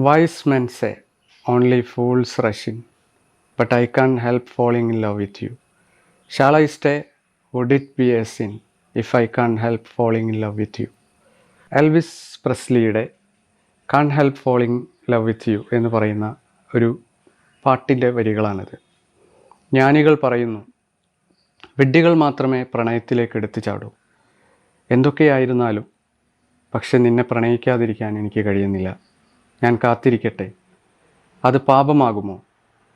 Wise men say only fools rushing but I can't help help in love with you you. I stay would it be a sin if I can't help help in love with you? Elvis പ്രസ്ലിയുടെ can't help falling love with you എന്ന് പറയുന്ന ഒരു പാട്ടിന്റെ വരികളാണിത് ജ്ഞാനികൾ പറയുന്നു വിഡ്ഢികൾ മാത്രമേ പ്രണയത്തിലേക്ക് എടുത്തു ചാടൂ എന്തൊക്കെയായിരുന്നാലും പക്ഷെ നിന്നെ പ്രണയിക്കാതിരിക്കാൻ എനിക്ക് കഴിയുന്നില്ല ഞാൻ കാത്തിരിക്കട്ടെ. അത് പാപമാകുമോ?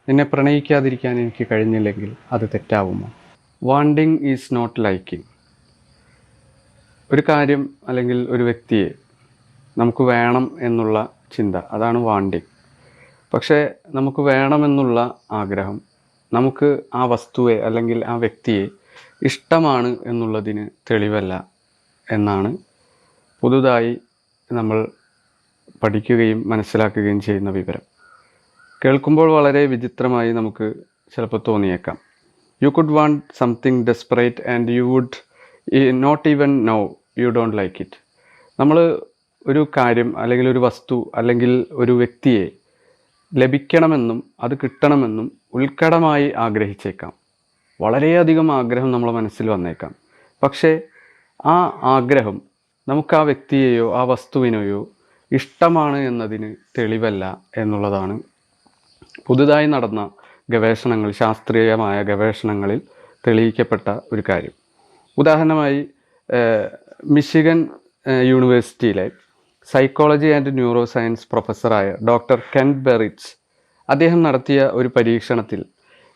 നിന്നെ പ്രണയിക്കാതിരിക്കാൻ എനിക്ക് കഴിഞ്ഞില്ലെങ്കിൽ അത് തെറ്റാവുമോ? വാണ്ടിങ് ഈസ് നോട്ട് ലൈക്കിങ് ഒരു കാര്യം അല്ലെങ്കിൽ ഒരു വ്യക്തിയെ നമുക്ക് വേണം എന്നുള്ള ചിന്ത അതാണ് വാണ്ടിങ് പക്ഷേ നമുക്ക് വേണമെന്നുള്ള ആഗ്രഹം നമുക്ക് ആ വസ്തുവെ അല്ലെങ്കിൽ ആ വ്യക്തിയെ ഇഷ്ടമാണ് എന്നുള്ളതിന് തെളിവല്ല എന്നാണ് പുതുതായി നമ്മൾ പഠിക്കുകയും മനസ്സിലാക്കുകയും ചെയ്യുന്ന വിവരം. കേൾക്കുമ്പോൾ വളരെ വിചിത്രമായി നമുക്ക് ചിലപ്പോൾ തോന്നിയേക്കാം. You could want something desperate and you would not even know you don't like it നമ്മൾ ഒരു കാര്യം അല്ലെങ്കിൽ ഒരു വസ്തു അല്ലെങ്കിൽ ഒരു വ്യക്തിയെ ലഭിക്കണമെന്നും അത് കിട്ടണമെന്നും ഉത്കടമായി ആഗ്രഹിച്ചേക്കാം. വളരെയധികം ആഗ്രഹം നമ്മളെ മനസ്സിൽ വന്നേക്കാം. പക്ഷേ ആ ആഗ്രഹം നമുക്ക് ആ വ്യക്തിയെയോ ആ വസ്തുവിനെയോ ഇഷ്ടമാണ് എന്നതിന് തെളിവല്ല എന്നുള്ളതാണ്. പുതുതായി നടന്ന ഗവേഷണങ്ങൾ ശാസ്ത്രീയമായ ഗവേഷണങ്ങളിൽ തെളിയിക്കപ്പെട്ട ഒരു കാര്യം. ഉദാഹരണമായി മിഷിഗൻ യൂണിവേഴ്സിറ്റിയിലെ സൈക്കോളജി ആൻഡ് ന്യൂറോ സയൻസ് പ്രൊഫസറായ ഡോക്ടർ കെൻ ബെറിറ്റ്സ് അദ്ദേഹം നടത്തിയ ഒരു പരീക്ഷണത്തിൽ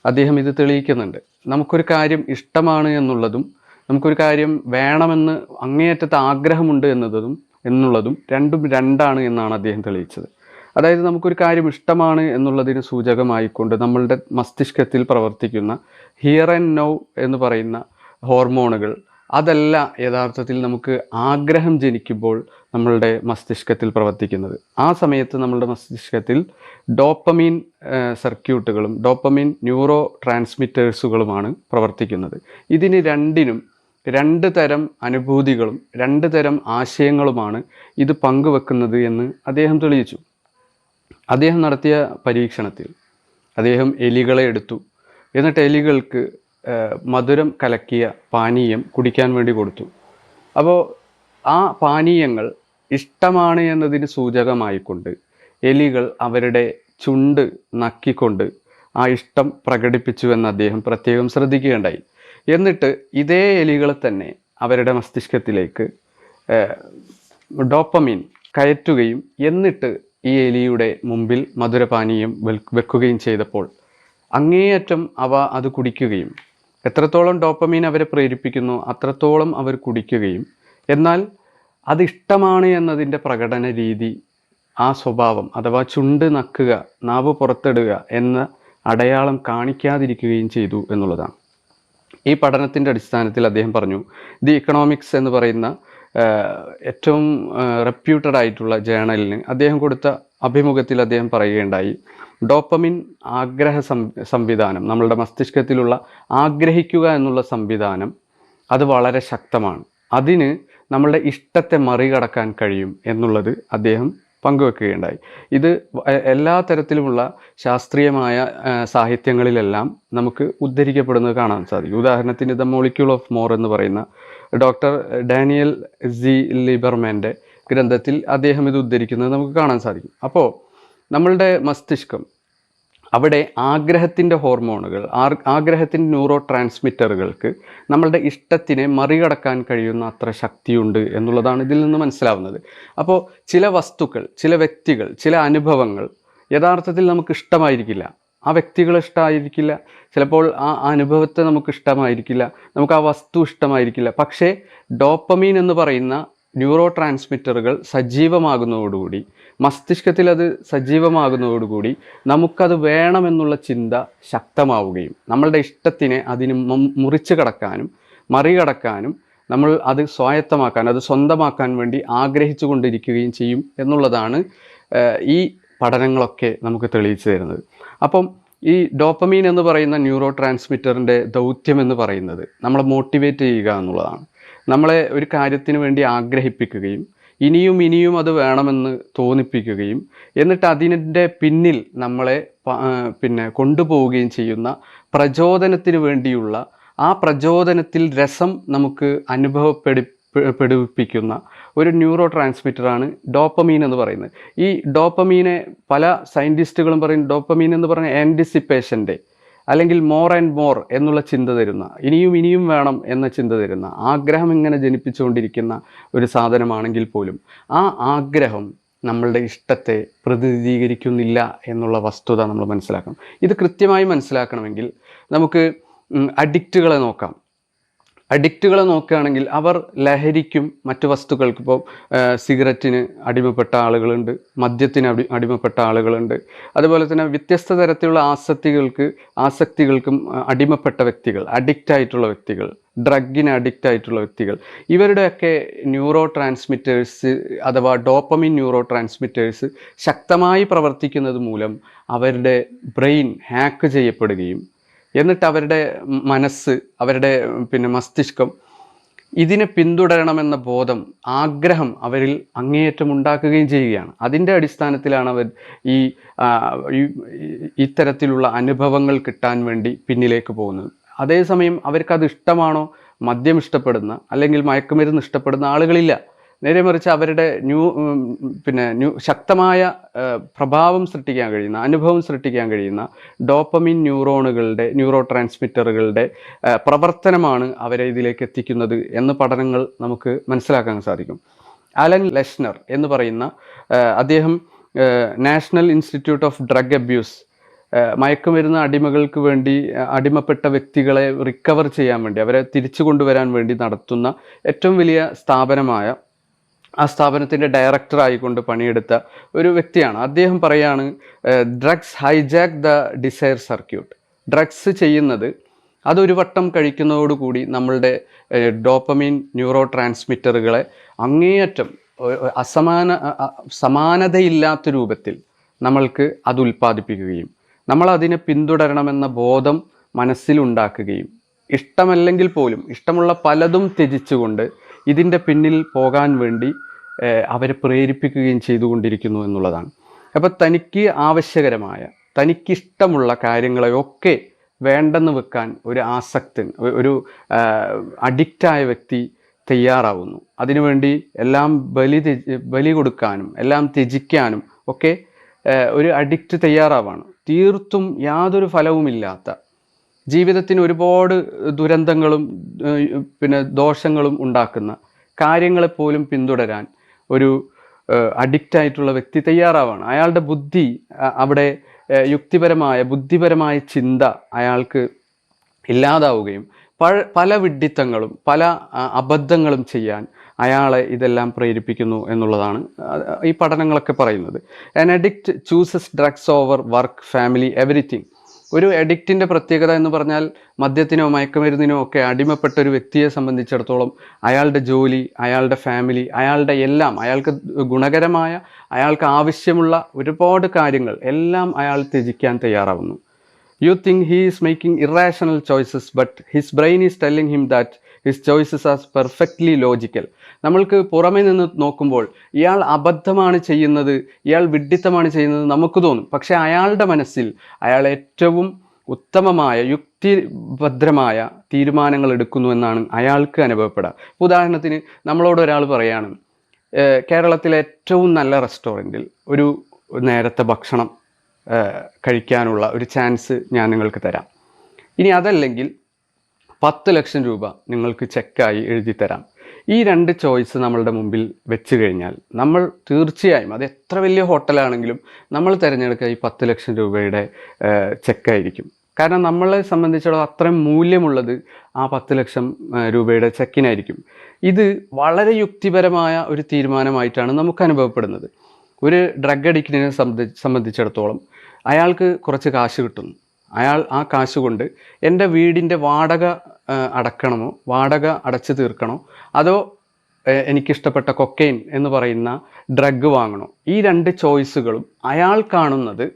അദ്ദേഹം ഇത് തെളിയിക്കുന്നുണ്ട്. നമുക്കൊരു കാര്യം ഇഷ്ടമാണ് എന്നുള്ളതും നമുക്കൊരു കാര്യം വേണമെന്ന് അങ്ങേയറ്റത്തെ ആഗ്രഹമുണ്ട് എന്നതും എന്നുള്ളതും രണ്ടും രണ്ടാണ് എന്നാണ് അദ്ദേഹം തെളിയിച്ചത്. അതായത് നമുക്കൊരു കാര്യം ഇഷ്ടമാണ് എന്നുള്ളതിന് സൂചകമായിക്കൊണ്ട് നമ്മളുടെ മസ്തിഷ്കത്തിൽ പ്രവർത്തിക്കുന്ന ഹിയർ ആൻഡ് നൗ എന്ന് പറയുന്ന ഹോർമോണുകൾ അതല്ല യഥാർത്ഥത്തിൽ നമുക്ക് ആഗ്രഹം ജനിക്കുമ്പോൾ നമ്മളുടെ മസ്തിഷ്കത്തിൽ പ്രവർത്തിക്കുന്നത്. ആ സമയത്ത് നമ്മളുടെ മസ്തിഷ്കത്തിൽ ഡോപ്പമീൻ സർക്യൂട്ടുകളും ഡോപ്പമീൻ ന്യൂറോ ട്രാൻസ്മിറ്റേഴ്സുകളുമാണ് പ്രവർത്തിക്കുന്നത്. ഇതിന് രണ്ടിനും രണ്ട് തരം അനുഭൂതികളും രണ്ട് തരം ആശയങ്ങളുമാണ് ഇത് പങ്കുവെക്കുന്നത് എന്ന് അദ്ദേഹം തെളിയിച്ചു. അദ്ദേഹം നടത്തിയ പരീക്ഷണത്തിൽ അദ്ദേഹം എലികളെ എടുത്തു. എന്നിട്ട് എലികൾക്ക് മധുരം കലക്കിയ പാനീയം കുടിക്കാൻ വേണ്ടി കൊടുത്തു. അപ്പോൾ ആ പാനീയങ്ങൾ ഇഷ്ടമാണ് എന്നതിന് സൂചകമായിക്കൊണ്ട് എലികൾ അവരുടെ ചുണ്ട് നക്കിക്കൊണ്ട് ആ ഇഷ്ടം പ്രകടിപ്പിച്ചു എന്ന് അദ്ദേഹം പ്രത്യേകം ശ്രദ്ധിക്കുകയുണ്ടായി. എന്നിട്ട് ഇതേ എലികളെ തന്നെ അവരുടെ മസ്തിഷ്കത്തിലേക്ക് ഡോപ്പമീൻ കയറ്റുകയും എന്നിട്ട് ഈ എലിയുടെ മുമ്പിൽ മധുരപാനീയം വെക്കുകയും ചെയ്തപ്പോൾ അങ്ങേയറ്റം അവ അത് കുടിക്കുകയും എത്രത്തോളം ഡോപ്പമീൻ അവരെ പ്രേരിപ്പിക്കുന്നു അത്രത്തോളം അവർ കുടിക്കുകയും എന്നാൽ അത് ഇഷ്ടമാണ് എന്നതിന്റെ പ്രകടന രീതി ആ സ്വഭാവം അഥവാ ചുണ്ട് നക്കുക നാവ് പുറത്തിടുക എന്ന അടയാളം കാണിക്കാതിരിക്കുകയും ചെയ്തു എന്നുള്ളതാണ്. ഈ പഠനത്തിന്റെ അടിസ്ഥാനത്തിൽ അദ്ദേഹം പറഞ്ഞു ദി ഇക്കണോമിക്സ് എന്ന് പറയുന്ന ഏറ്റവും റെപ്യൂട്ടഡ് ആയിട്ടുള്ള ജേണലിന് അദ്ദേഹം കൊടുത്ത അഭിമുഖത്തിൽ അദ്ദേഹം പറയുകയുണ്ടായി ഡോപ്പമിൻ ആഗ്രഹ സംവിധാനം നമ്മളുടെ മസ്തിഷ്കത്തിലുള്ള ആഗ്രഹിക്കുക എന്നുള്ള സംവിധാനം അത് വളരെ ശക്തമാണ്. അതിന് നമ്മളുടെ ഇഷ്ടത്തെ മറികടക്കാൻ കഴിയും എന്നുള്ളത് അദ്ദേഹം പങ്കുവെക്കുകയുണ്ടായി. ഇത് എല്ലാ തരത്തിലുമുള്ള ശാസ്ത്രീയമായ സാഹിത്യങ്ങളിലെല്ലാം നമുക്ക് ഉദ്ധരിക്കപ്പെടുന്നത് കാണാൻ സാധിക്കും. ഉദാഹരണത്തിന് ദ മോളിക്യൂൾ ഓഫ് മോർ എന്ന് പറയുന്ന ഡോക്ടർ ഡാനിയൽ ജി ലിബർമാന്റെ ഗ്രന്ഥത്തിൽ അദ്ദേഹം ഇത് ഉദ്ധരിക്കുന്നത് നമുക്ക് കാണാൻ സാധിക്കും. അപ്പോൾ നമ്മളുടെ മസ്തിഷ്കം അവിടെ ആഗ്രഹത്തിന്റെ ഹോർമോണുകൾ ആഗ്രഹത്തിന്റെ ന്യൂറോ ട്രാൻസ്മിറ്ററുകൾക്ക് നമ്മളുടെ ഇഷ്ടത്തിനെ മറികടക്കാൻ കഴിയുന്ന അത്ര ശക്തിയുണ്ട് എന്നുള്ളതാണ് ഇതിൽ നിന്ന് മനസ്സിലാവുന്നത്. അപ്പോൾ ചില വസ്തുക്കൾ ചില വ്യക്തികൾ ചില അനുഭവങ്ങൾ യഥാർത്ഥത്തിൽ നമുക്ക് ഇഷ്ടമായിരിക്കില്ല. ആ വ്യക്തികളെ ഇഷ്ടമായിരിക്കില്ല. ചിലപ്പോൾ ആ അനുഭവത്തെ നമുക്ക് ഇഷ്ടമായിരിക്കില്ല. നമുക്ക് ആ വസ്തു ഇഷ്ടമായിരിക്കില്ല. പക്ഷേ ഡോപ്പമീൻ എന്ന് പറയുന്ന ന്യൂറോ ട്രാൻസ്മിറ്ററുകൾ സജീവമാകുന്നതോടുകൂടി മസ്തിഷ്കത്തിൽ അത് സജീവമാകുന്നതോടുകൂടി നമുക്കത് വേണമെന്നുള്ള ചിന്ത ശക്തമാവുകയും നമ്മളുടെ ഇഷ്ടത്തിനെ അതിന് മുറിച്ചു കടക്കാനും മറികടക്കാനും നമ്മൾ അത് സ്വായത്തമാക്കാൻ അത് സ്വന്തമാക്കാൻ വേണ്ടി ആഗ്രഹിച്ചു കൊണ്ടിരിക്കുകയും ചെയ്യും എന്നുള്ളതാണ് ഈ പഠനങ്ങളൊക്കെ നമുക്ക് തെളിയിച്ചു തരുന്നത്. അപ്പം ഈ ഡോപ്പമീൻ എന്ന് പറയുന്ന ന്യൂറോ ട്രാൻസ്മിറ്ററിന്റെ ദൗത്യം എന്ന് പറയുന്നത് നമ്മളെ മോട്ടിവേറ്റ് ചെയ്യുക എന്നുള്ളതാണ്. നമ്മളെ ഒരു കാര്യത്തിന് വേണ്ടി ആഗ്രഹിപ്പിക്കുകയും ഇനിയും ഇനിയും അത് വേണമെന്ന് തോന്നിപ്പിക്കുകയും എന്നിട്ട് അതിന്റെ പിന്നിൽ നമ്മളെ പിന്നെ കൊണ്ടുപോവുകയും ചെയ്യുന്ന പ്രചോദനത്തിന് വേണ്ടിയുള്ള ആ പ്രചോദനത്തിൽ രസം നമുക്ക് അനുഭവപ്പെടു പെടുവിപ്പിക്കുന്ന ഒരു ന്യൂറോ ട്രാൻസ്മിറ്ററാണ് ഡോപ്പമീൻ എന്ന് പറയുന്നത്. ഈ ഡോപ്പമീനെ പല സയന്റിസ്റ്റുകളും പറയും ഡോപ്പമീൻ എന്ന് പറഞ്ഞ ആന്റിസിപ്പേഷന്റെ അല്ലെങ്കിൽ മോർ ആൻഡ് മോർ എന്നുള്ള ചിന്ത തരുന്ന ഇനിയും ഇനിയും വേണം എന്ന ചിന്ത തരുന്ന ആഗ്രഹം ഇങ്ങനെ ജനിപ്പിച്ചുകൊണ്ടിരിക്കുന്ന ഒരു സാധനമാണെങ്കിൽ പോലും ആ ആഗ്രഹം നമ്മളുടെ ഇഷ്ടത്തെ പ്രതിനിധീകരിക്കുന്നില്ല എന്നുള്ള വസ്തുത നമ്മൾ മനസ്സിലാക്കണം. ഇത് കൃത്യമായി മനസ്സിലാക്കണമെങ്കിൽ നമുക്ക് അഡിക്റ്റുകളെ നോക്കാം. അഡിക്റ്റുകളെ നോക്കുകയാണെങ്കിൽ അവർ ലഹരിക്കും മറ്റു വസ്തുക്കൾക്കും ഇപ്പോൾ സിഗരറ്റിന് അടിമപ്പെട്ട ആളുകളുണ്ട് മദ്യത്തിന് അടി അടിമപ്പെട്ട ആളുകളുണ്ട്. അതുപോലെ തന്നെ വ്യത്യസ്ത തരത്തിലുള്ള ആസക്തികൾക്ക് ആസക്തികൾക്കും അടിമപ്പെട്ട വ്യക്തികൾ അഡിക്റ്റ് ആയിട്ടുള്ള വ്യക്തികൾ ഡ്രഗിന് അഡിക്റ്റ് ആയിട്ടുള്ള വ്യക്തികൾ ഇവരുടെയൊക്കെ ന്യൂറോ ട്രാൻസ്മിറ്റേഴ്സ് അഥവാ ഡോപ്പമിൻ ന്യൂറോ ട്രാൻസ്മിറ്റേഴ്സ് ശക്തമായി പ്രവർത്തിക്കുന്നത് മൂലം അവരുടെ ബ്രെയിൻ ഹാക്ക് ചെയ്യപ്പെടുകയും എന്നിട്ട് അവരുടെ മനസ്സ് അവരുടെ പിന്നെ മസ്തിഷ്കം ഇതിനെ പിന്തുടരണമെന്ന ബോധം ആഗ്രഹം അവരിൽ അങ്ങേയറ്റം ഉണ്ടാക്കുകയും ചെയ്യുകയാണ്. അതിന്റെ അടിസ്ഥാനത്തിലാണ് അവർ ഈ ഇത്തരത്തിലുള്ള അനുഭവങ്ങൾ കിട്ടാൻ വേണ്ടി പിന്നിലേക്ക് പോകുന്നത്. അതേസമയം അവർക്കത് ഇഷ്ടമാണോ? മദ്യം ഇഷ്ടപ്പെടുന്ന അല്ലെങ്കിൽ മയക്കുമരുന്ന് ഇഷ്ടപ്പെടുന്ന ആളുകളില്ല. നേരെ മറിച്ച് അവരുടെ ന്യൂ പിന്നെ ന്യൂ ശക്തമായ പ്രഭാവം സൃഷ്ടിക്കാൻ കഴിയുന്ന അനുഭവം സൃഷ്ടിക്കാൻ കഴിയുന്ന ഡോപ്പമിൻ ന്യൂറോണുകളുടെ ന്യൂറോ ട്രാൻസ്മിറ്ററുകളുടെ പ്രവർത്തനമാണ് അവരെ ഇതിലേക്ക് എത്തിക്കുന്നത് എന്ന് പഠനങ്ങൾ നമുക്ക് മനസ്സിലാക്കാൻ സാധിക്കും. അലൻ ലെഷ്നർ എന്ന് പറയുന്ന അദ്ദേഹം National Institute of Drug Abuse മയക്കുമരുന്ന് അടിമകൾക്ക് വേണ്ടി അടിമപ്പെട്ട വ്യക്തികളെ റിക്കവർ ചെയ്യാൻ വേണ്ടി അവരെ തിരിച്ചു കൊണ്ടുവരാൻ വേണ്ടി നടത്തുന്ന ഏറ്റവും വലിയ സ്ഥാപനമായ ആ സ്ഥാപനത്തിന്റെ ഡയറക്ടർ ആയിക്കൊണ്ട് പണിയെടുത്ത ഒരു വ്യക്തിയാണ്. അദ്ദേഹം പറയാണ് drugs hijack the desire circuit drugs ചെയ്യുന്നത് അതൊരു വട്ടം കഴിക്കുന്നതോടുകൂടി നമ്മളുടെ ഡോപ്പമീൻ ന്യൂറോ ട്രാൻസ്മിറ്ററുകളെ അങ്ങേയറ്റം അസമാന സമാനതയില്ലാത്ത രൂപത്തിൽ നമ്മൾക്ക് അത് ഉൽപ്പാദിപ്പിക്കുകയും നമ്മളതിനെ പിന്തുടരണമെന്ന ബോധം മനസ്സിലുണ്ടാക്കുകയും ഇഷ്ടമല്ലെങ്കിൽ പോലും ഇഷ്ടമുള്ള പലതും ത്യജിച്ചുകൊണ്ട് ഇതിന്റെ പിന്നിൽ പോകാൻ വേണ്ടി അവരെ പ്രേരിപ്പിക്കുകയും ചെയ്തുകൊണ്ടിരിക്കുന്നു എന്നുള്ളതാണ്. അപ്പോൾ തനിക്ക് ആവശ്യകരമായ തനിക്കിഷ്ടമുള്ള കാര്യങ്ങളെയൊക്കെ വേണ്ടെന്ന് വെക്കാൻ ഒരു ആസക്തൻ ഒരു അഡിക്റ്റായ വ്യക്തി തയ്യാറാവുന്നു. അതിനുവേണ്ടി എല്ലാം ബലി ബലി കൊടുക്കാനും എല്ലാം ത്യജിക്കാനും ഒക്കെ ഒരു അഡിക്റ്റ് തയ്യാറാവാണ്. തീർത്തും യാതൊരു ഫലവുമില്ലാത്ത ജീവിതത്തിന് ഒരുപാട് ദുരന്തങ്ങളും പിന്നെ ദോഷങ്ങളും ഉണ്ടാക്കുന്ന കാര്യങ്ങളെപ്പോലും പിന്തുടരാൻ ഒരു അഡിക്റ്റ് ആയിട്ടുള്ള വ്യക്തി തയ്യാറാവാണ്. അയാളുടെ ബുദ്ധി അവിടെ യുക്തിപരമായ ബുദ്ധിപരമായ ചിന്ത അയാൾക്ക് ഇല്ലാതാവുകയും പല പല വിഡ്ഢിത്തങ്ങളും പല അബദ്ധങ്ങളും ചെയ്യാൻ അയാളെ ഇതെല്ലാം പ്രേരിപ്പിക്കുന്നു എന്നുള്ളതാണ് ഈ പഠനങ്ങളൊക്കെ പറയുന്നത്. An addict chooses drugs over work family everything ഒരു എഡിക്റ്റിന്റെ പ്രത്യേകത എന്ന് പറഞ്ഞാൽ മദ്യത്തിനോ മയക്കുമരുന്നിനോ ഒക്കെ അടിമപ്പെട്ട ഒരു വ്യക്തിയെ സംബന്ധിച്ചിടത്തോളം അയാളുടെ ജോലി അയാളുടെ ഫാമിലി അയാളുടെ എല്ലാം അയാൾക്ക് ഗുണകരമായ അയാൾക്ക് ആവശ്യമുള്ള ഒരുപാട് കാര്യങ്ങൾ എല്ലാം അയാൾ ത്യജിക്കാൻ തയ്യാറാവുന്നു. You think he is making irrational choices but his brain is telling him that his choices as perfectly logical നമ്മൾക്ക് പുറമേ നിന്ന് നോക്കുമ്പോൾ ഇയാൾ അബദ്ധമാണ് ചെയ്യുന്നത് ഇയാൾ വിഡ്ഢിത്തമാണ് ചെയ്യുന്നത് നമുക്ക് തോന്നും. പക്ഷേ അയാളുടെ മനസ്സിൽ അയാൾ ഏറ്റവും ഉത്തമമായ യുക്തിഭദ്രമായ തീരുമാനങ്ങൾ എടുക്കുന്നു എന്നാണ് അയാൾക്ക് അനുഭവപ്പെടുക. ഉദാഹരണത്തിന് നമ്മളോട് ഒരാൾ പറയുകയാണ് "ഏഹ് കേരളത്തിലെ ഏറ്റവും നല്ല റെസ്റ്റോറന്റിൽ ഒരു നേരത്തെ ഭക്ഷണം കഴിക്കാനുള്ള ഒരു ചാൻസ് ഞാൻ നിങ്ങൾക്ക് തരാം. ഇനി അതല്ലെങ്കിൽ പത്ത് ലക്ഷം രൂപ നിങ്ങൾക്ക് ചെക്കായി എഴുതി തരാം. ഈ രണ്ട് ചോയ്സ് നമ്മളുടെ മുമ്പിൽ വെച്ച് കഴിഞ്ഞാൽ നമ്മൾ തീർച്ചയായും അത് എത്ര വലിയ ഹോട്ടലാണെങ്കിലും നമ്മൾ തിരഞ്ഞെടുക്കുക ഈ പത്ത് ലക്ഷം രൂപയുടെ ചെക്കായിരിക്കും. കാരണം നമ്മളെ സംബന്ധിച്ചിടത്തോളം അത്രയും മൂല്യമുള്ളത് ആ പത്ത് ലക്ഷം രൂപയുടെ ചെക്കിനായിരിക്കും. ഇത് വളരെ യുക്തിപരമായ ഒരു തീരുമാനമായിട്ടാണ് നമുക്ക് അനുഭവപ്പെടുന്നത്. ഒരു ഡ്രഗ് അഡിക്റ്റിനെ സംബന്ധി സംബന്ധിച്ചിടത്തോളം അയാൾക്ക് കുറച്ച് കാശ് കിട്ടുന്നു. അയാൾ ആ കാശ് കൊണ്ട് എന്റെ വീടിന്റെ വാടക അടക്കണമോ? വാടക അടച്ചു തീർക്കണോ? അതോ എനിക്കിഷ്ടപ്പെട്ട കൊക്കെയിൻ എന്ന് പറയുന്ന ഡ്രഗ് വാങ്ങണോ? ഈ രണ്ട് ചോയ്സുകളും അയാൾ കാണുന്നത്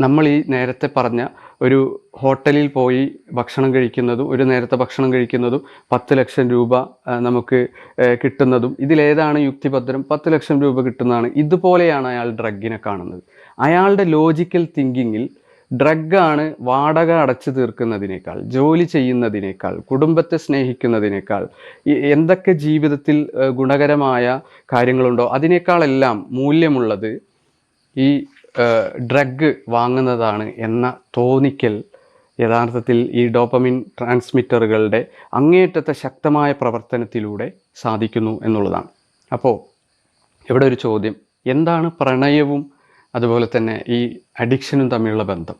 നമ്മൾ ഈ നേരത്തെ പറഞ്ഞ ഒരു ഹോട്ടലിൽ പോയി ഭക്ഷണം കഴിക്കുന്നതും ഒരു നേരത്തെ ഭക്ഷണം കഴിക്കുന്നതും പത്ത് ലക്ഷം രൂപ നമുക്ക് കിട്ടുന്നതും ഇതിലേതാണ് യുക്തിഭദ്രം? പത്ത് ലക്ഷം രൂപ കിട്ടുന്നതാണ്. ഇതുപോലെയാണ് അയാൾ ഡ്രഗിനെ കാണുന്നത്. അയാളുടെ ലോജിക്കൽ തിങ്കിങ്ങിൽ ഡ്രഗാണ് വാടക അടച്ചു തീർക്കുന്നതിനേക്കാൾ ജോലി ചെയ്യുന്നതിനേക്കാൾ കുടുംബത്തെ സ്നേഹിക്കുന്നതിനേക്കാൾ എന്തൊക്കെ ജീവിതത്തിൽ ഗുണകരമായ കാര്യങ്ങളുണ്ടോ അതിനേക്കാളെല്ലാം മൂല്യമുള്ളത് ഈ ഡ്രഗ് വാങ്ങുന്നതാണ് എന്ന തോന്നിക്കൽ യഥാർത്ഥത്തിൽ ഈ ഡോപ്പമിൻ ട്രാൻസ്മിറ്ററുകളുടെ അങ്ങേയറ്റത്തെ ശക്തമായ പ്രവർത്തനത്തിലൂടെ സാധിക്കുന്നു എന്നുള്ളതാണ്. അപ്പോൾ ഇവിടെ ഒരു ചോദ്യം. എന്താണ് പ്രണയവും അതുപോലെ തന്നെ ഈ അഡിക്ഷനും തമ്മിലുള്ള ബന്ധം.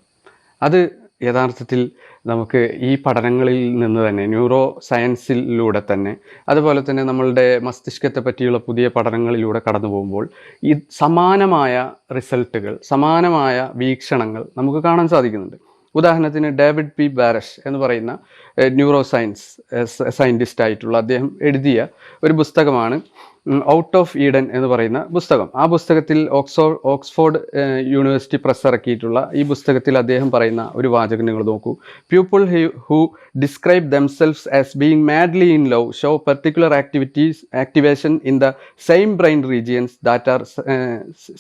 അത് യഥാർത്ഥത്തിൽ നമുക്ക് ഈ പഠനങ്ങളിൽ നിന്ന് തന്നെ ന്യൂറോ സയൻസിലൂടെ തന്നെ അതുപോലെ തന്നെ നമ്മളുടെ മസ്തിഷ്കത്തെ പറ്റിയുള്ള പുതിയ പഠനങ്ങളിലൂടെ കടന്നു പോകുമ്പോൾ ഈ സമാനമായ റിസൾട്ടുകൾ സമാനമായ വീക്ഷണങ്ങൾ നമുക്ക് കാണാൻ സാധിക്കുന്നുണ്ട്. ഉദാഹരണത്തിന് ഡേവിഡ് പി. ബാരഷ് എന്ന് പറയുന്ന ന്യൂറോ സയൻസ് സയന്റിസ്റ്റ് ആയിട്ടുള്ള അദ്ദേഹം എഴുതിയ ഒരു പുസ്തകമാണ് ഔട്ട് ഓഫ് ഈഡൻ എന്ന് പറയുന്ന പുസ്തകം. ആ പുസ്തകത്തിൽ ഓക്സോ ഓക്സ്ഫോർഡ് യൂണിവേഴ്സിറ്റി പ്രസ് ഇറക്കിയിട്ടുള്ള ഈ പുസ്തകത്തിൽ അദ്ദേഹം പറയുന്ന ഒരു വാചകം നിങ്ങൾ നോക്കൂ. People who describe themselves as being madly in love show particular activities activation in the same brain regions that are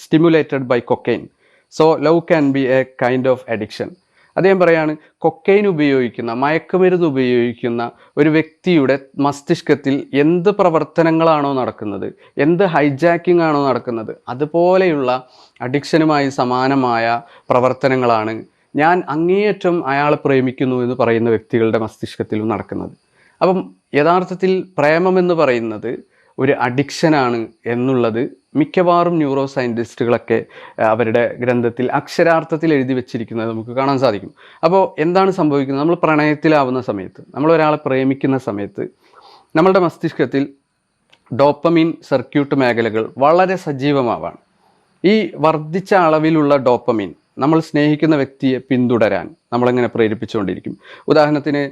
stimulated by cocaine so love can be a kind of addiction അദ്ദേഹം പറയാണ് cocaine ഉപയോഗിക്കുന്ന മയക്കുമരുന്ന് ഉപയോഗിക്കുന്ന ഒരു വ്യക്തിയുടെ മസ്തിഷ്കത്തിൽ എന്ത് പ്രവർത്തനങ്ങളാണോ നടക്കുന്നത് എന്ത് ഹൈജാക്കിംഗ് ആണോ നടക്കുന്നത് അതുപോലെയുള്ള അഡിക്ഷനുമായി സമാനമായ പ്രവർത്തനങ്ങളാണ് ഞാൻ അങ്ങേയറ്റം അയാളെ പ്രേമിക്കുന്നു എന്ന് പറയുന്ന വ്യക്തികളുടെ മസ്തിഷ്കത്തിലും നടക്കുന്നത്. അപ്പം യഥാർത്ഥത്തിൽ പ്രേമം എന്ന് പറയുന്നത് ഒരു അഡിക്ഷനാണ് എന്നുള്ളത് മിക്കവാറും ന്യൂറോ സയന്റിസ്റ്റുകളൊക്കെ അവരുടെ ഗ്രന്ഥത്തിൽ അക്ഷരാർത്ഥത്തിൽ എഴുതി വെച്ചിരിക്കുന്നത് നമുക്ക് കാണാൻ സാധിക്കും. അപ്പോൾ എന്താണ് സംഭവിക്കുന്നത്? നമ്മൾ പ്രണയത്തിലാവുന്ന സമയത്ത് നമ്മൾ ഒരാളെ പ്രേമിക്കുന്ന സമയത്ത് നമ്മളുടെ മസ്തിഷ്കത്തിൽ ഡോപ്പമീൻ സർക്യൂട്ട് മേഖലകൾ വളരെ സജീവമാവാണ്. ഈ വർദ്ധിച്ച അളവിലുള്ള ഡോപ്പമീൻ നമ്മൾ സ്നേഹിക്കുന്ന വ്യക്തിയെ പിന്തുടരാൻ നമ്മളെങ്ങനെ പ്രേരിപ്പിച്ചുകൊണ്ടിരിക്കും? ഉദാഹരണത്തിന്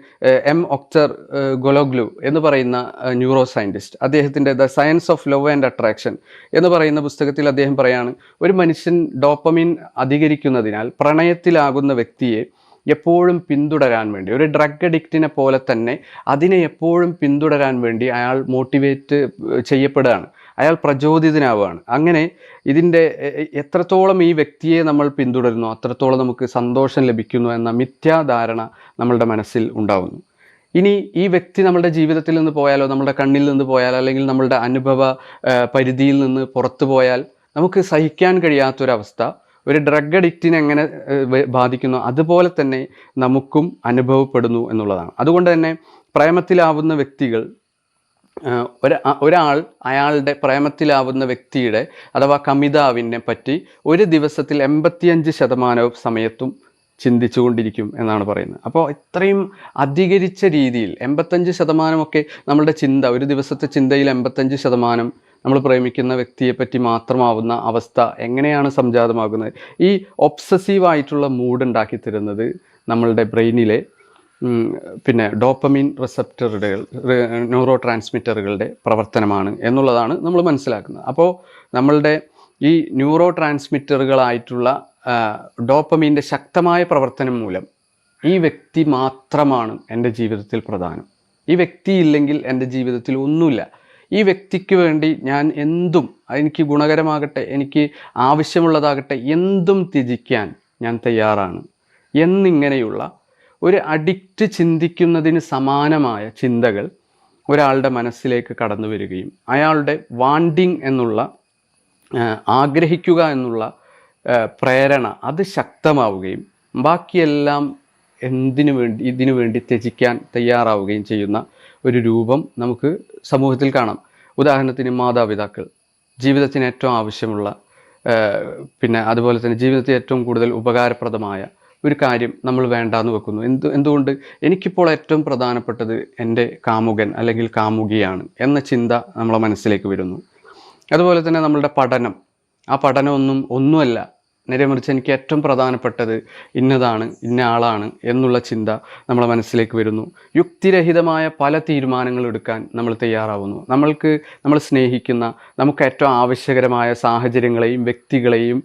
എം ഒക്ടർ ഏഹ്, ഗൊലോഗ്ലു എന്ന് പറയുന്ന ന്യൂറോ സയന്റിസ്റ്റ് അദ്ദേഹത്തിന്റെ the science of love and attraction എന്ന് പറയുന്ന പുസ്തകത്തിൽ അദ്ദേഹം പറയാണ് ഒരു മനുഷ്യൻ ഡോപ്പമിൻ അധികരിക്കുന്നതിനാൽ പ്രണയത്തിലാകുന്ന വ്യക്തിയെ എപ്പോഴും പിന്തുടരാൻ വേണ്ടി ഒരു ഡ്രഗ് അഡിക്റ്റിനെ പോലെ തന്നെ അതിനെ എപ്പോഴും പിന്തുടരാൻ വേണ്ടി അയാൾ മോട്ടിവേറ്റ് ചെയ്യപ്പെടുകയാണ്. അയാൾ പ്രചോദിതനാവുകയാണ്. അങ്ങനെ ഇതിന്റെ എത്രത്തോളം ഈ വ്യക്തിയെ നമ്മൾ പിന്തുടരുന്നു അത്രത്തോളം നമുക്ക് സന്തോഷം ലഭിക്കുന്നു എന്ന മിഥ്യാധാരണ നമ്മളുടെ മനസ്സിൽ ഉണ്ടാവുന്നു. ഇനി ഈ വ്യക്തി നമ്മുടെ ജീവിതത്തിൽ നിന്ന് പോയാലോ നമ്മുടെ കണ്ണിൽ നിന്ന് പോയാലോ അല്ലെങ്കിൽ നമ്മളുടെ അനുഭവ പരിധിയിൽ നിന്ന് പുറത്തു പോയാൽ നമുക്ക് സഹിക്കാൻ കഴിയാത്തൊരവസ്ഥ ഒരു ഡ്രഗ് അഡിക്റ്റിനെ എങ്ങനെ ബാധിക്കുന്നു അതുപോലെ തന്നെ നമുക്കും അനുഭവപ്പെടുന്നു എന്നുള്ളതാണ്. അതുകൊണ്ട് തന്നെ പ്രേമത്തിലാവുന്ന വ്യക്തികൾ ഒരാൾ അയാളുടെ പ്രേമത്തിലാവുന്ന വ്യക്തിയുടെ അഥവാ കമിതാവിനെ പറ്റി ഒരു ദിവസത്തിൽ എൺപത്തിയഞ്ച് ശതമാനവും സമയത്തും ചിന്തിച്ചുകൊണ്ടിരിക്കും എന്നാണ് പറയുന്നത്. അപ്പോൾ ഇത്രയും അധികരിച്ച രീതിയിൽ എൺപത്തഞ്ച് ശതമാനമൊക്കെ നമ്മളുടെ ചിന്ത ഒരു ദിവസത്തെ ചിന്തയിൽ എൺപത്തഞ്ച് ശതമാനം നമ്മൾ പ്രേമിക്കുന്ന വ്യക്തിയെപ്പറ്റി മാത്രമാവുന്ന അവസ്ഥ എങ്ങനെയാണ് സംജാതമാകുന്നത്? ഈ ഒബ്സസീവായിട്ടുള്ള മൂഡ് ഉണ്ടാക്കി തരുന്നത് നമ്മളുടെ ബ്രെയിനിലെ പിന്നെ ഡോപ്പമിൻ റിസപ്റ്ററുകൾ ന്യൂറോ ട്രാൻസ്മിറ്ററുകളുടെ പ്രവർത്തനമാണ് എന്നുള്ളതാണ് നമ്മൾ മനസ്സിലാക്കുന്നത്. അപ്പോൾ നമ്മളുടെ ഈ ന്യൂറോ ട്രാൻസ്മിറ്ററുകളായിട്ടുള്ള ഡോപ്പമീന്റെ ശക്തമായ പ്രവർത്തനം മൂലം ഈ വ്യക്തി മാത്രമാണ് എന്റെ ജീവിതത്തിൽ പ്രധാനം. ഈ വ്യക്തി ഇല്ലെങ്കിൽ എന്റെ ജീവിതത്തിൽ ഒന്നുമില്ല. ഈ വ്യക്തിക്ക് വേണ്ടി ഞാൻ എന്തും എനിക്ക് ഗുണകരമാകട്ടെ എനിക്ക് ആവശ്യമുള്ളതാകട്ടെ എന്തും ത്യജിക്കാൻ ഞാൻ തയ്യാറാണ്. എന്നിങ്ങനെയുള്ള ഒരു അഡിക്റ്റ് ചിന്തിക്കുന്നതിന് സമാനമായ ചിന്തകൾ ഒരാളുടെ മനസ്സിലേക്ക് കടന്നു വരികയും അയാളുടെ വാണ്ടിങ് എന്നുള്ള ആഗ്രഹിക്കുക എന്നുള്ള പ്രേരണ അത് ശക്തമാവുകയും ബാക്കിയെല്ലാം എന്തിനു വേണ്ടി ഇതിനു വേണ്ടി ത്യജിക്കാൻ തയ്യാറാവുകയും ചെയ്യുന്ന ഒരു രൂപം നമുക്ക് സമൂഹത്തിൽ കാണാം. ഉദാഹരണത്തിന് മാതാപിതാക്കൾ ജീവിതത്തിന് ഏറ്റവും ആവശ്യമുള്ള പിന്നെ അതുപോലെ തന്നെ ജീവിതത്തിൽ ഏറ്റവും കൂടുതൽ ഉപകാരപ്രദമായ ഒരു കാര്യം നമ്മൾ വേണ്ടാന്ന് വെക്കുന്നു. എന്ത് എന്തുകൊണ്ട്? എനിക്കിപ്പോൾ ഏറ്റവും പ്രധാനപ്പെട്ടത് എന്റെ കാമുകൻ അല്ലെങ്കിൽ കാമുകിയാണ് എന്ന ചിന്ത നമ്മളെ മനസ്സിലേക്ക് വരുന്നു. അതുപോലെ തന്നെ നമ്മളുടെ പഠനം. ആ പഠനമൊന്നും ഒന്നുമല്ല. നേരെ മറിച്ച് എനിക്ക് ഏറ്റവും പ്രധാനപ്പെട്ടത് ഇന്നതാണ് ഇന്ന ആളാണ് എന്നുള്ള ചിന്ത നമ്മളെ മനസ്സിലേക്ക് വരുന്നു. യുക്തിരഹിതമായ പല തീരുമാനങ്ങൾ എടുക്കാൻ നമ്മൾ തയ്യാറാവുന്നു. നമ്മൾക്ക് നമ്മൾ സ്നേഹിക്കുന്ന നമുക്ക് ഏറ്റവും ആവശ്യകരമായ സാഹചര്യങ്ങളെയും വ്യക്തികളെയും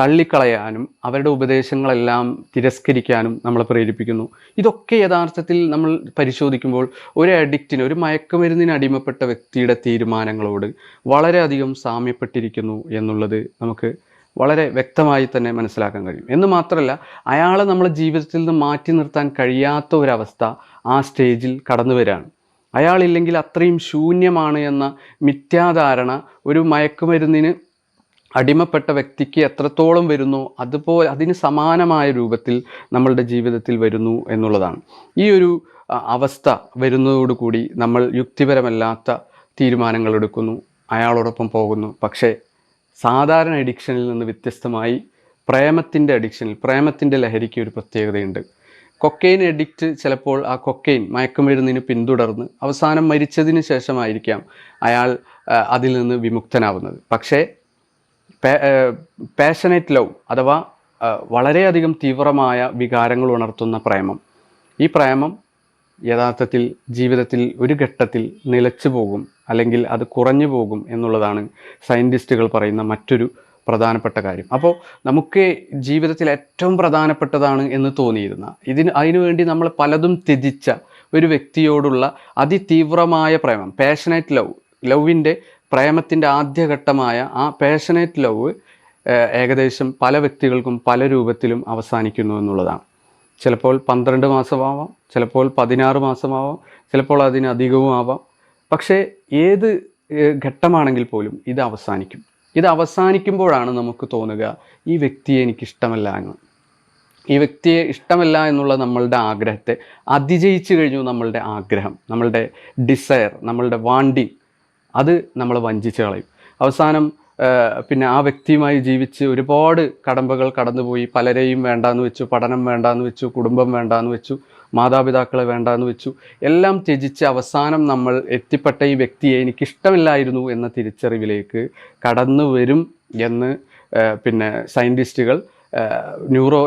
തള്ളിക്കളയാനും അവരുടെ ഉപദേശങ്ങളെല്ലാം തിരസ്കരിക്കാനും നമ്മളെ പ്രേരിപ്പിക്കുന്നു. ഇതൊക്കെ യഥാർത്ഥത്തിൽ നമ്മൾ പരിശോധിക്കുമ്പോൾ ഒരു അഡിക്റ്റിന് ഒരു മയക്കുമരുന്നിന് അടിമപ്പെട്ട വ്യക്തിയുടെ തീരുമാനങ്ങളോട് വളരെയധികം സാമ്യപ്പെട്ടിരിക്കുന്നു എന്നുള്ളത് നമുക്ക് വളരെ വ്യക്തമായി തന്നെ മനസ്സിലാക്കാൻ കഴിയും. എന്ന് മാത്രമല്ല അയാളെ നമ്മുടെ ജീവിതത്തിൽ നിന്ന് മാറ്റി നിർത്താൻ കഴിയാത്ത ഒരവസ്ഥ ആ സ്റ്റേജിൽ കടന്നു വരികയാണ്. അയാളില്ലെങ്കിൽ അത്രയും ശൂന്യമാണ് എന്ന മിഥ്യാധാരണ ഒരു മയക്കുമരുന്നിന് അടിമപ്പെട്ട വ്യക്തിക്ക് എത്രത്തോളം വരുന്നു അതുപോലെ അതിന് സമാനമായ രൂപത്തിൽ നമ്മളുടെ ജീവിതത്തിൽ വരുന്നു എന്നുള്ളതാണ്. ഈ ഒരു അവസ്ഥ വരുന്നതോടുകൂടി നമ്മൾ യുക്തിപരമല്ലാത്ത തീരുമാനങ്ങൾ എടുക്കുന്നു അയാളോടൊപ്പം പോകുന്നു. പക്ഷേ സാധാരണ അഡിക്ഷനിൽ നിന്ന് വ്യത്യസ്തമായി പ്രേമത്തിന്റെ അഡിക്ഷനിൽ പ്രേമത്തിന്റെ ലഹരിക്ക് ഒരു പ്രത്യേകതയുണ്ട്. കൊക്കെയിൻ അഡിക്റ്റ് ചിലപ്പോൾ ആ കൊക്കെയിൻ മയക്കുമരുന്നിന് പിന്തുടർന്ന് അവസാനം മരിച്ചതിന് ശേഷമായിരിക്കാം അയാൾ അതിൽ നിന്ന് വിമുക്തനാവുന്നത്. പക്ഷേ പാഷനേറ്റ് ലവ് അഥവാ വളരെയധികം തീവ്രമായ വികാരങ്ങൾ ഉണർത്തുന്ന പ്രേമം. ഈ പ്രേമം യഥാർത്ഥത്തിൽ ജീവിതത്തിൽ ഒരു ഘട്ടത്തിൽ നിലച്ചു പോകും അല്ലെങ്കിൽ അത് കുറഞ്ഞു പോകും എന്നുള്ളതാണ് സയന്റിസ്റ്റുകൾ പറയുന്ന മറ്റൊരു പ്രധാനപ്പെട്ട കാര്യം. അപ്പോൾ നമുക്ക് ജീവിതത്തിൽ ഏറ്റവും പ്രധാനപ്പെട്ടതാണ് എന്ന് തോന്നിയിരുന്ന ഇതിന് അതിനുവേണ്ടി നമ്മൾ പലതും ത്യജിച്ച ഒരു വ്യക്തിയോടുള്ള അതിതീവ്രമായ പ്രേമം പാഷനേറ്റ് ലവ് ലവിന്റെ പ്രേമത്തിന്റെ ആദ്യഘട്ടമായ ആ പാഷനേറ്റ് ലവ് ഏകദേശം പല വ്യക്തികൾക്കും പല രൂപത്തിലും അവസാനിക്കുന്നു എന്നുള്ളതാണ്. ചിലപ്പോൾ പന്ത്രണ്ട് മാസമാവാം ചിലപ്പോൾ പതിനാറ് മാസമാവാം ചിലപ്പോൾ അതിനധികവും ആവാം പക്ഷേ ഏത് ഘട്ടമാണെങ്കിൽ പോലും ഇത് അവസാനിക്കും. ഇത് അവസാനിക്കുമ്പോഴാണ് നമുക്ക് തോന്നുക ഈ വ്യക്തിയെ എനിക്കിഷ്ടമല്ല എന്ന്. ഈ വ്യക്തിയെ ഇഷ്ടമല്ല എന്നുള്ള നമ്മളുടെ ആഗ്രഹത്തെ അതിജയിച്ചു കഴിഞ്ഞു നമ്മളുടെ ആഗ്രഹം നമ്മളുടെ ഡിസയർ നമ്മളുടെ വാണ്ടി അത് നമ്മൾ വഞ്ചിച്ച് കളയും. അവസാനം പിന്നെ ആ വ്യക്തിയുമായി ജീവിച്ച് ഒരുപാട് കടമ്പകൾ കടന്നുപോയി. പലരെയും വേണ്ടാന്ന് വെച്ചു പഠനം വേണ്ടാന്ന് വെച്ചു കുടുംബം വേണ്ടാന്ന് വെച്ചു മാതാപിതാക്കളെ വേണ്ടാന്ന് വെച്ചു. എല്ലാം ത്യജിച്ച് അവസാനം നമ്മൾ എത്തിപ്പെട്ട ഈ വ്യക്തിയെ എനിക്കിഷ്ടമില്ലായിരുന്നു എന്ന തിരിച്ചറിവിലേക്ക് കടന്നു വരും എന്ന് പിന്നെ സയന്റിസ്റ്റുകൾ ന്യൂറോ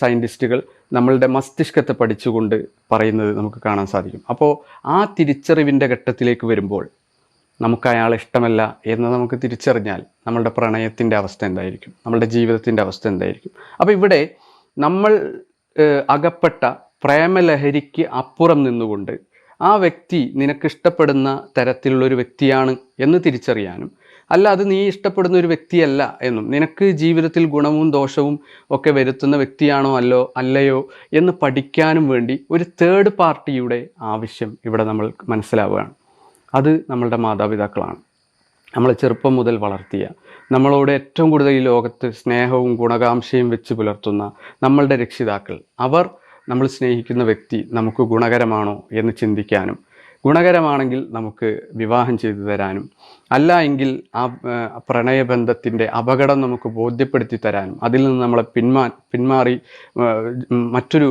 സയന്റിസ്റ്റുകൾ നമ്മളുടെ മസ്തിഷ്കത്തെ പഠിച്ചുകൊണ്ട് പറയുന്നത് നമുക്ക് കാണാൻ സാധിക്കും. അപ്പോൾ ആ തിരിച്ചറിവിന്റെ ഘട്ടത്തിലേക്ക് വരുമ്പോൾ നമുക്ക് അയാൾ ഇഷ്ടമല്ല എന്ന് നമുക്ക് തിരിച്ചറിഞ്ഞാൽ നമ്മളുടെ പ്രണയത്തിന്റെ അവസ്ഥ എന്തായിരിക്കും? നമ്മളുടെ ജീവിതത്തിന്റെ അവസ്ഥ എന്തായിരിക്കും? അപ്പോൾ ഇവിടെ നമ്മൾ അകപ്പെട്ട പ്രേമലഹരിക്ക് അപ്പുറം നിന്നുകൊണ്ട് ആ വ്യക്തി നിനക്ക് ഇഷ്ടപ്പെടുന്ന തരത്തിലുള്ള ഒരു വ്യക്തിയാണ് എന്ന് തിരിച്ചറിയാനും അല്ല അത് നീ ഇഷ്ടപ്പെടുന്ന ഒരു വ്യക്തിയല്ല എന്നും നിനക്ക് ജീവിതത്തിൽ ഗുണവും ദോഷവും ഒക്കെ വരുത്തുന്ന വ്യക്തിയാണോ അല്ലോ അല്ലയോ എന്ന് പഠിക്കാനും വേണ്ടി ഒരു തേർഡ് പാർട്ടിയുടെ ആവശ്യം ഇവിടെ നമ്മൾ മനസ്സിലാവുകയാണ്. അത് നമ്മളുടെ മാതാപിതാക്കളാണ്. നമ്മളെ ചെറുപ്പം മുതൽ വളർത്തിയ നമ്മളോട് ഏറ്റവും കൂടുതൽ ഈ ലോകത്ത് സ്നേഹവും ഗുണകാംക്ഷയും വെച്ച് പുലർത്തുന്ന നമ്മളുടെ രക്ഷിതാക്കൾ. അവർ നമ്മൾ സ്നേഹിക്കുന്ന വ്യക്തി നമുക്ക് ഗുണകരമാണോ എന്ന് ചിന്തിക്കാനും ഗുണകരമാണെങ്കിൽ നമുക്ക് വിവാഹം ചെയ്തു തരാനും. അല്ല എങ്കിൽ ആ പ്രണയബന്ധത്തിന്റെ അപകടം നമുക്ക് ബോധ്യപ്പെടുത്തി തരാനും. അതിൽ നിന്ന് നമ്മളെ പിന്മാ പിന്മാറി മറ്റൊരു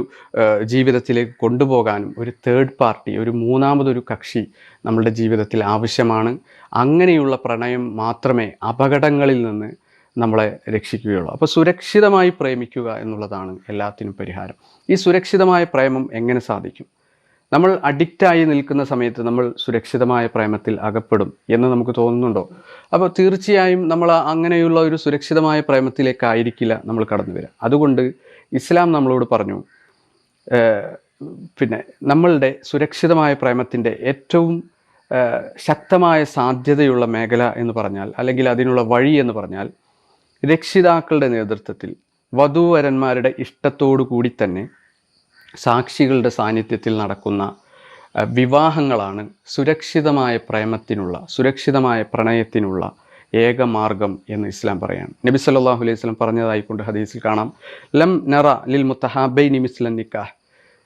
ജീവിതത്തിലേക്ക് കൊണ്ടുപോകാനും ഒരു തേർഡ് പാർട്ടി ഒരു മൂന്നാമതൊരു കക്ഷി നമ്മളുടെ ജീവിതത്തിൽ ആവശ്യമാണ്. അങ്ങനെയുള്ള പ്രണയം മാത്രമേ അപകടങ്ങളിൽ നിന്ന് നമ്മളെ രക്ഷിക്കുകയുള്ളൂ. അപ്പോൾ സുരക്ഷിതമായി പ്രേമിക്കുക എന്നുള്ളതാണ് എല്ലാത്തിനും പരിഹാരം. ഈ സുരക്ഷിതമായ പ്രേമം എങ്ങനെ സാധിക്കും? നമ്മൾ അഡിക്റ്റായി നിൽക്കുന്ന സമയത്ത് നമ്മൾ സുരക്ഷിതമായ പ്രേമത്തിൽ അകപ്പെടും എന്ന് നമുക്ക് തോന്നുന്നുണ്ടോ? അപ്പോൾ തീർച്ചയായും നമ്മൾ അങ്ങനെയുള്ള ഒരു സുരക്ഷിതമായ പ്രേമത്തിലേക്കായിരിക്കില്ല നമ്മൾ കടന്നു വരിക. അതുകൊണ്ട് ഇസ്ലാം നമ്മളോട് പറഞ്ഞു പിന്നെ നമ്മളുടെ സുരക്ഷിതമായ പ്രേമത്തിന്റെ ഏറ്റവും ശക്തമായ സാധ്യതയുള്ള മേഖല എന്ന് പറഞ്ഞാൽ അല്ലെങ്കിൽ അതിനുള്ള വഴി എന്ന് പറഞ്ഞാൽ രക്ഷിതാക്കളുടെ നേതൃത്വത്തിൽ വധൂവരന്മാരുടെ ഇഷ്ടത്തോടു കൂടി തന്നെ സാക്ഷികളുടെ സാന്നിധ്യത്തിൽ നടക്കുന്ന വിവാഹങ്ങളാണ് സുരക്ഷിതമായ പ്രേമത്തിനുള്ള സുരക്ഷിതമായ പ്രണയത്തിനുള്ള ഏക മാർഗം എന്ന് ഇസ്ലാം പറയാണ്. നബി സല്ലാഹു അലൈഹി വസല്ലം പറഞ്ഞതായിക്കൊണ്ട് ഹദീസിൽ കാണാം ലം നറ ലിൽ മുത്തഹാബൈ നിമിസ്ലൻ നിക്കാഹ്.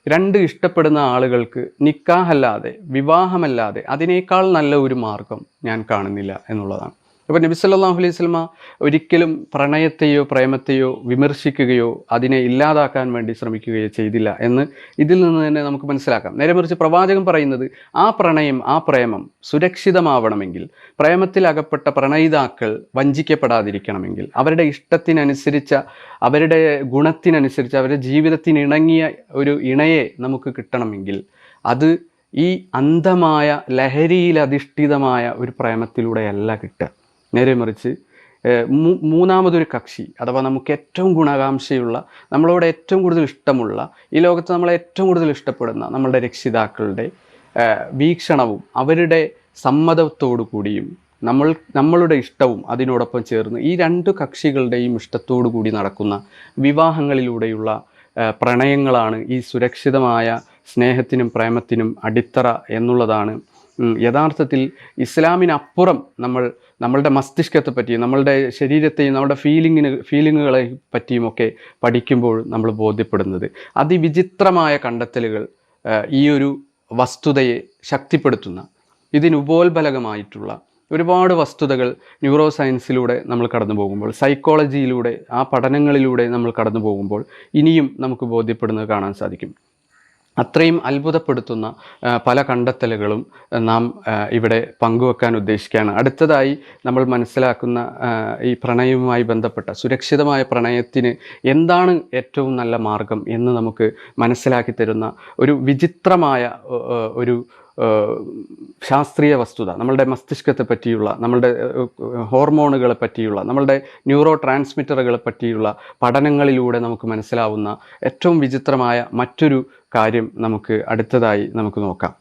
രണ്ട് ഇഷ്ടപ്പെടുന്ന ആളുകൾക്ക് നിക്കാഹല്ലാതെ വിവാഹമല്ലാതെ അതിനേക്കാൾ നല്ല ഒരു മാർഗം ഞാൻ കാണുന്നില്ല എന്നുള്ളതാണ്. അപ്പോൾ നബി സല്ലല്ലാഹു അലൈഹി സ്വലമ ഒരിക്കലും പ്രണയത്തെയോ പ്രേമത്തെയോ വിമർശിക്കുകയോ അതിനെ ഇല്ലാതാക്കാൻ വേണ്ടി ശ്രമിക്കുകയോ ചെയ്തില്ല എന്ന് ഇതിൽ നിന്ന് തന്നെ നമുക്ക് മനസ്സിലാക്കാം. നേരെ മറിച്ച് പ്രവാചകൻ പറയുന്നത് ആ പ്രണയം ആ പ്രേമം സുരക്ഷിതമാവണമെങ്കിൽ പ്രേമത്തിൽ അകപ്പെട്ട പ്രണയിതാക്കൾ വഞ്ചിക്കപ്പെടാതിരിക്കണമെങ്കിൽ അവരുടെ ഇഷ്ടത്തിനനുസരിച്ച അവരുടെ ഗുണത്തിനനുസരിച്ച് അവരുടെ ജീവിതത്തിന് ഇണങ്ങിയ ഒരു ഇണയെ നമുക്ക് കിട്ടണമെങ്കിൽ അത് ഈ അന്ധമായ ലഹരിയിലധിഷ്ഠിതമായ ഒരു പ്രേമത്തിലൂടെയല്ല കിട്ടുക. നേരെ മറിച്ച് മൂന്നാമതൊരു കക്ഷി അഥവാ നമുക്ക് ഏറ്റവും ഗുണകാംക്ഷയുള്ള നമ്മളോട് ഏറ്റവും കൂടുതൽ ഇഷ്ടമുള്ള ഈ ലോകത്ത് നമ്മളെ ഏറ്റവും കൂടുതൽ ഇഷ്ടപ്പെടുന്ന നമ്മളുടെ രക്ഷിതാക്കളുടെ വീക്ഷണവും അവരുടെ സമ്മതത്തോടു കൂടിയും നമ്മൾ നമ്മളുടെ ഇഷ്ടവും അതിനോടൊപ്പം ചേർന്ന് ഈ രണ്ട് കക്ഷികളുടെയും ഇഷ്ടത്തോടു കൂടി നടക്കുന്ന വിവാഹങ്ങളിലൂടെയുള്ള പ്രണയങ്ങളാണ് ഈ സുരക്ഷിതമായ സ്നേഹത്തിനും പ്രേമത്തിനും അടിത്തറ എന്നുള്ളതാണ് യഥാർത്ഥത്തിൽ ഇസ്ലാമിനപ്പുറം നമ്മൾ നമ്മളുടെ മസ്തിഷ്കത്തെ പറ്റിയും നമ്മളുടെ ശരീരത്തെയും നമ്മുടെ ഫീലിങ്ങിന് ഫീലിങ്ങുകളെ പറ്റിയുമൊക്കെ പഠിക്കുമ്പോൾ നമ്മൾ ബോധ്യപ്പെടുന്നത്. അതിവിചിത്രമായ കണ്ടെത്തലുകൾ ഈ ഒരു വസ്തുതയെ ശക്തിപ്പെടുത്തുന്ന ഇതിനുപോത്ബലകമായിട്ടുള്ള ഒരുപാട് വസ്തുതകൾ ന്യൂറോ സയൻസിലൂടെ നമ്മൾ കടന്നു പോകുമ്പോൾ സൈക്കോളജിയിലൂടെ ആ പഠനങ്ങളിലൂടെ നമ്മൾ കടന്നു പോകുമ്പോൾ ഇനിയും നമുക്ക് ബോധ്യപ്പെടുന്നത് കാണാൻ സാധിക്കും. അത്രയും അത്ഭുതപ്പെടുത്തുന്ന പല കണ്ടെത്തലുകളും നാം ഇവിടെ പങ്കുവെക്കാൻ ഉദ്ദേശിക്കുകയാണ്. അടുത്തതായി നമ്മൾ മനസ്സിലാക്കുന്ന ഈ പ്രണയവുമായി ബന്ധപ്പെട്ട സുരക്ഷിതമായ പ്രണയത്തിന് എന്താണ് ഏറ്റവും നല്ല മാർഗം എന്ന് നമുക്ക് മനസ്സിലാക്കി തരുന്ന ഒരു വിചിത്രമായ ഒരു ശാസ്ത്രീയ വസ്തുത നമ്മളുടെ മസ്തിഷ്കത്തെ പറ്റിയുള്ള നമ്മളുടെ ഹോർമോണുകളെ പറ്റിയുള്ള നമ്മളുടെ ന്യൂറോ ട്രാൻസ്മിറ്ററുകളെ പറ്റിയുള്ള പഠനങ്ങളിലൂടെ നമുക്ക് മനസ്സിലാവുന്ന ഏറ്റവും വിചിത്രമായ മറ്റൊരു കാര്യം നമുക്ക് അടുത്തതായി നമുക്ക് നോക്കാം.